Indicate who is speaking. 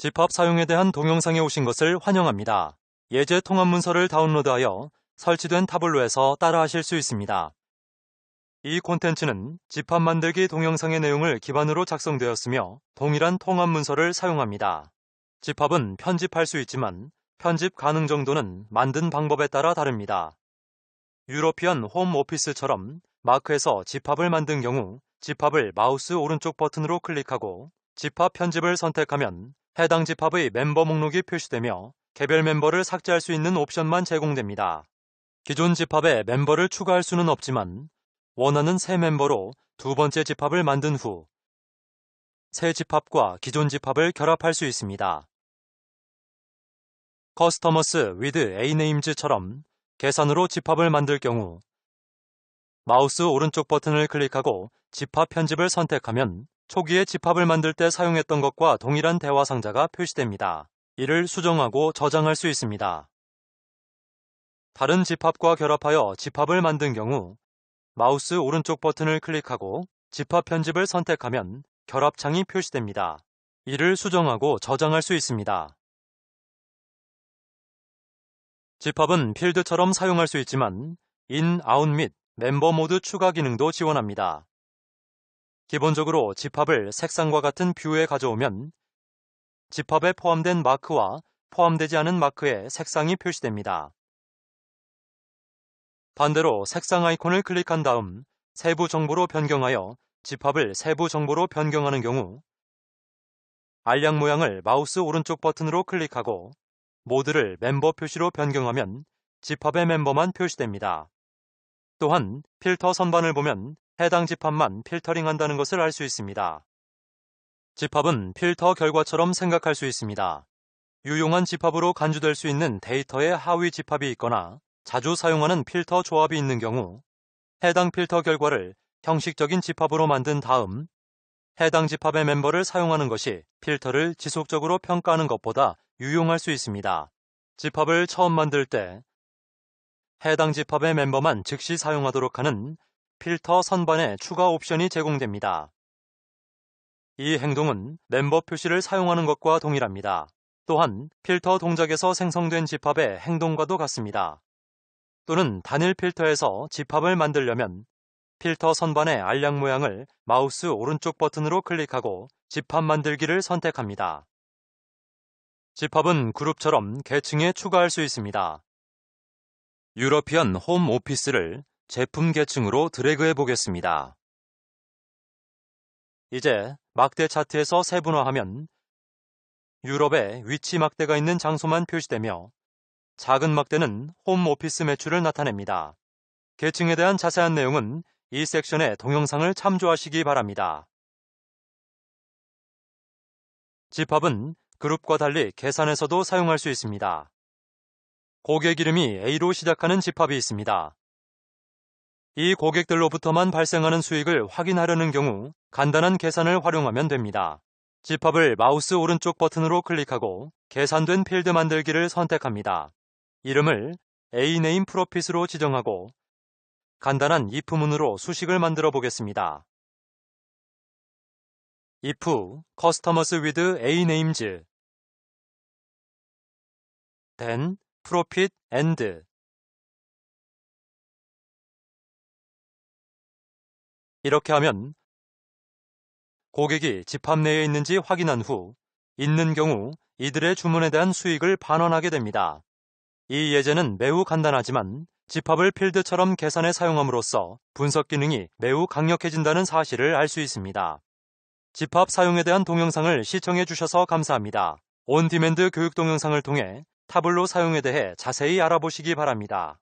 Speaker 1: 집합 사용에 대한 동영상에 오신 것을 환영합니다. 예제 통합 문서를 다운로드하여 설치된 타블로에서 따라하실 수 있습니다. 이 콘텐츠는 집합 만들기 동영상의 내용을 기반으로 작성되었으며 동일한 통합 문서를 사용합니다. 집합은 편집할 수 있지만 편집 가능 정도는 만든 방법에 따라 다릅니다. 유로피언 홈 오피스처럼 마크에서 집합을 만든 경우 집합을 마우스 오른쪽 버튼으로 클릭하고 집합 편집을 선택하면 해당 집합의 멤버 목록이 표시되며 개별 멤버를 삭제할 수 있는 옵션만 제공됩니다. 기존 집합에 멤버를 추가할 수는 없지만 원하는 새 멤버로 두 번째 집합을 만든 후 새 집합과 기존 집합을 결합할 수 있습니다. 커스터머스 with Anames처럼 계산으로 집합을 만들 경우 마우스 오른쪽 버튼을 클릭하고 집합 편집을 선택하면 초기에 집합을 만들 때 사용했던 것과 동일한 대화 상자가 표시됩니다. 이를 수정하고 저장할 수 있습니다. 다른 집합과 결합하여 집합을 만든 경우 마우스 오른쪽 버튼을 클릭하고 집합 편집을 선택하면 결합창이 표시됩니다. 이를 수정하고 저장할 수 있습니다. 집합은 필드처럼 사용할 수 있지만 인, 아웃 및 멤버 모드 추가 기능도 지원합니다. 기본적으로 집합을 색상과 같은 뷰에 가져오면 집합에 포함된 마크와 포함되지 않은 마크의 색상이 표시됩니다. 반대로 색상 아이콘을 클릭한 다음 세부 정보로 변경하여 집합을 세부 정보로 변경하는 경우 알약 모양을 마우스 오른쪽 버튼으로 클릭하고 모드를 멤버 표시로 변경하면 집합의 멤버만 표시됩니다. 또한 필터 선반을 보면 해당 집합만 필터링한다는 것을 알 수 있습니다. 집합은 필터 결과처럼 생각할 수 있습니다. 유용한 집합으로 간주될 수 있는 데이터의 하위 집합이 있거나 자주 사용하는 필터 조합이 있는 경우 해당 필터 결과를 형식적인 집합으로 만든 다음 해당 집합의 멤버를 사용하는 것이 필터를 지속적으로 평가하는 것보다 유용할 수 있습니다. 집합을 처음 만들 때 해당 집합의 멤버만 즉시 사용하도록 하는 필터 선반에 추가 옵션이 제공됩니다. 이 행동은 멤버 표시를 사용하는 것과 동일합니다. 또한 필터 동작에서 생성된 집합의 행동과도 같습니다. 또는 단일 필터에서 집합을 만들려면 필터 선반의 알약 모양을 마우스 오른쪽 버튼으로 클릭하고 집합 만들기를 선택합니다. 집합은 그룹처럼 계층에 추가할 수 있습니다. 유러피언 홈 오피스를 제품 계층으로 드래그해 보겠습니다. 이제 막대 차트에서 세분화하면 유럽에 위치 막대가 있는 장소만 표시되며 작은 막대는 홈 오피스 매출을 나타냅니다. 계층에 대한 자세한 내용은 이 섹션의 동영상을 참조하시기 바랍니다. 집합은 그룹과 달리 계산에서도 사용할 수 있습니다. 고객 이름이 A로 시작하는 집합이 있습니다. 이 고객들로부터만 발생하는 수익을 확인하려는 경우 간단한 계산을 활용하면 됩니다. 집합을 마우스 오른쪽 버튼으로 클릭하고 계산된 필드 만들기를 선택합니다. 이름을 A네임 프로핏으로 지정하고 간단한 if문으로 수식을 만들어 보겠습니다. if customers with A names then profit and 이렇게 하면 고객이 집합 내에 있는지 확인한 후 있는 경우 이들의 주문에 대한 수익을 반환하게 됩니다. 이 예제는 매우 간단하지만 집합을 필드처럼 계산에 사용함으로써 분석 기능이 매우 강력해진다는 사실을 알 수 있습니다. 집합 사용에 대한 동영상을 시청해 주셔서 감사합니다. 온 디맨드 교육 동영상을 통해 타블로 사용에 대해 자세히 알아보시기 바랍니다.